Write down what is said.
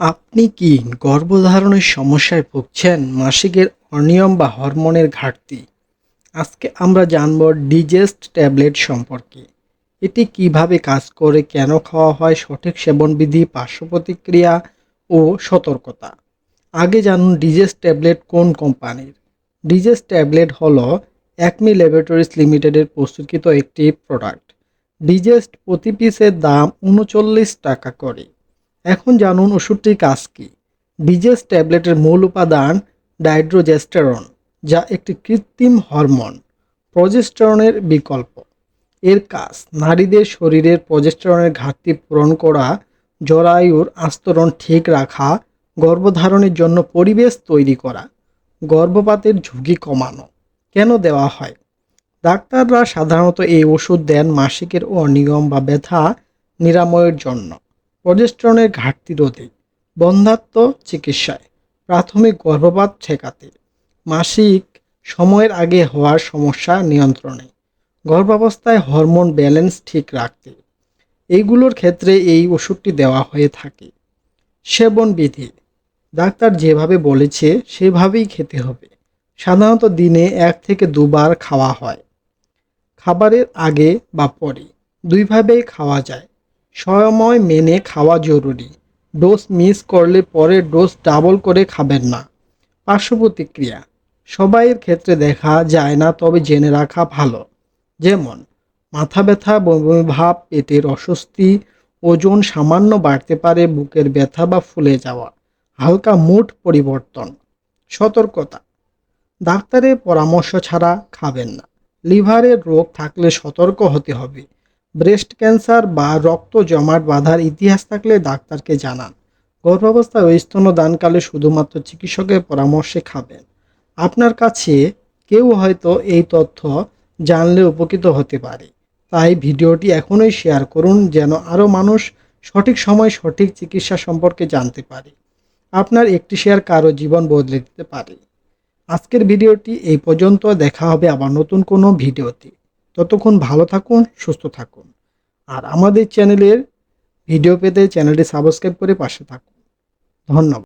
আপনি কি গর্ভধারণের সমস্যায় ভুগছেন, মাসিকের অনিয়ম বা হরমোনের ঘাটতি? আজকে আমরা জানব ডিজেস্ট ট্যাবলেট সম্পর্কে। এটি কীভাবে কাজ করে, কেন খাওয়া হয়, সঠিক সেবনবিধি পার্শ্ব প্রতিক্রিয়া ও সতর্কতা। আগে জানুন ডিজেস্ট ট্যাবলেট কোন কোম্পানির। ডিজেস্ট ট্যাবলেট হল অ্যাকমি ল্যাবরেটরিজ লিমিটেডের প্রস্তুতকৃত একটি প্রোডাক্ট। ডিজেস্ট প্রতি পিসের দাম উনচল্লিশ টাকা করে। এখন জানুন ওষুধটির কাজ কী? ডিজেস ট্যাবলেটের মূল উপাদান ডাইড্রোজেস্টেরন, যা একটি কৃত্রিম হরমোন, প্রজেস্টেরনের বিকল্প। এর কাজ, নারীদের শরীরের প্রজেস্টেরনের ঘাটতি পূরণ করা, জরায়ুর আস্তরণ ঠিক রাখা, গর্ভধারণের জন্য পরিবেশ তৈরি করা, গর্ভপাতের ঝুঁকি কমানো। কেন দেওয়া হয়? ডাক্তাররা সাধারণত এই ওষুধ দেন মাসিকের অনিয়ম বা ব্যথা নিরাময়ের জন্য। প্রজেস্টেরনের ঘাটতি রোধে বন্ধাত্ম চিকিৎসায় প্রাথমিক গর্ভপাত ঠেকাতে। মাসিক সময়ের আগে হওয়ার সমস্যা নিয়ন্ত্রণে। গর্ভাবস্থায় হরমোন ব্যালেন্স ঠিক রাখতে। এইগুলোর ক্ষেত্রে এই ওষুধটি দেওয়া হয়ে থাকে। সেবন বিধি ডাক্তার যেভাবে বলেছে, সেভাবেই খেতে হবে। সাধারণত দিনে এক থেকে দুবার খাওয়া হয়। খাবারের আগে বা পরে দুইভাবেই খাওয়া যায়। সময় মেনে খাওয়া জরুরি। ডোজ মিস করলে পরে ডোজ ডাবল করে খাবেন না। পার্শ্ব প্রতিক্রিয়া। সবাইয়ের ক্ষেত্রে দেখা যায় না, তবে জেনে রাখা ভালো। যেমন, মাথা ব্যথা বমি ভাব পেটের অস্বস্তি, ওজন সামান্য বাড়তে পারে, বুকের ব্যথা বা ফুলে যাওয়া। হালকা মুড পরিবর্তন। সতর্কতা। ডাক্তারের পরামর্শ ছাড়া খাবেন না। লিভারের রোগ থাকলে সতর্ক হতে হবে। ব্রেস্ট ক্যান্সার বা রক্ত জমাট বাঁধার ইতিহাস থাকলে ডাক্তারকে জানান। গর্ভাবস্থায় ও স্তনদানকালে শুধুমাত্র চিকিৎসকের পরামর্শে খাবেন। আপনার কাছে কেউ হয়তো এই তথ্য জানলে উপকৃত হতে পারে। তাই ভিডিওটি এখনই শেয়ার করুন যেন আরও মানুষ সঠিক সময় সঠিক চিকিৎসা সম্পর্কে জানতে পারে। আপনার একটি শেয়ার কারও জীবন বদলে দিতে পারে। আজকের ভিডিওটি এই পর্যন্ত। দেখা হবে আবার নতুন কোনো ভিডিওতে। ততক্ষণ ভালো থাকুন, সুস্থ থাকুন। আর আমাদের চ্যানেলের ভিডিও পেতে চ্যানেলটি সাবস্ক্রাইব করে পাশে থাকুন। ধন্যবাদ।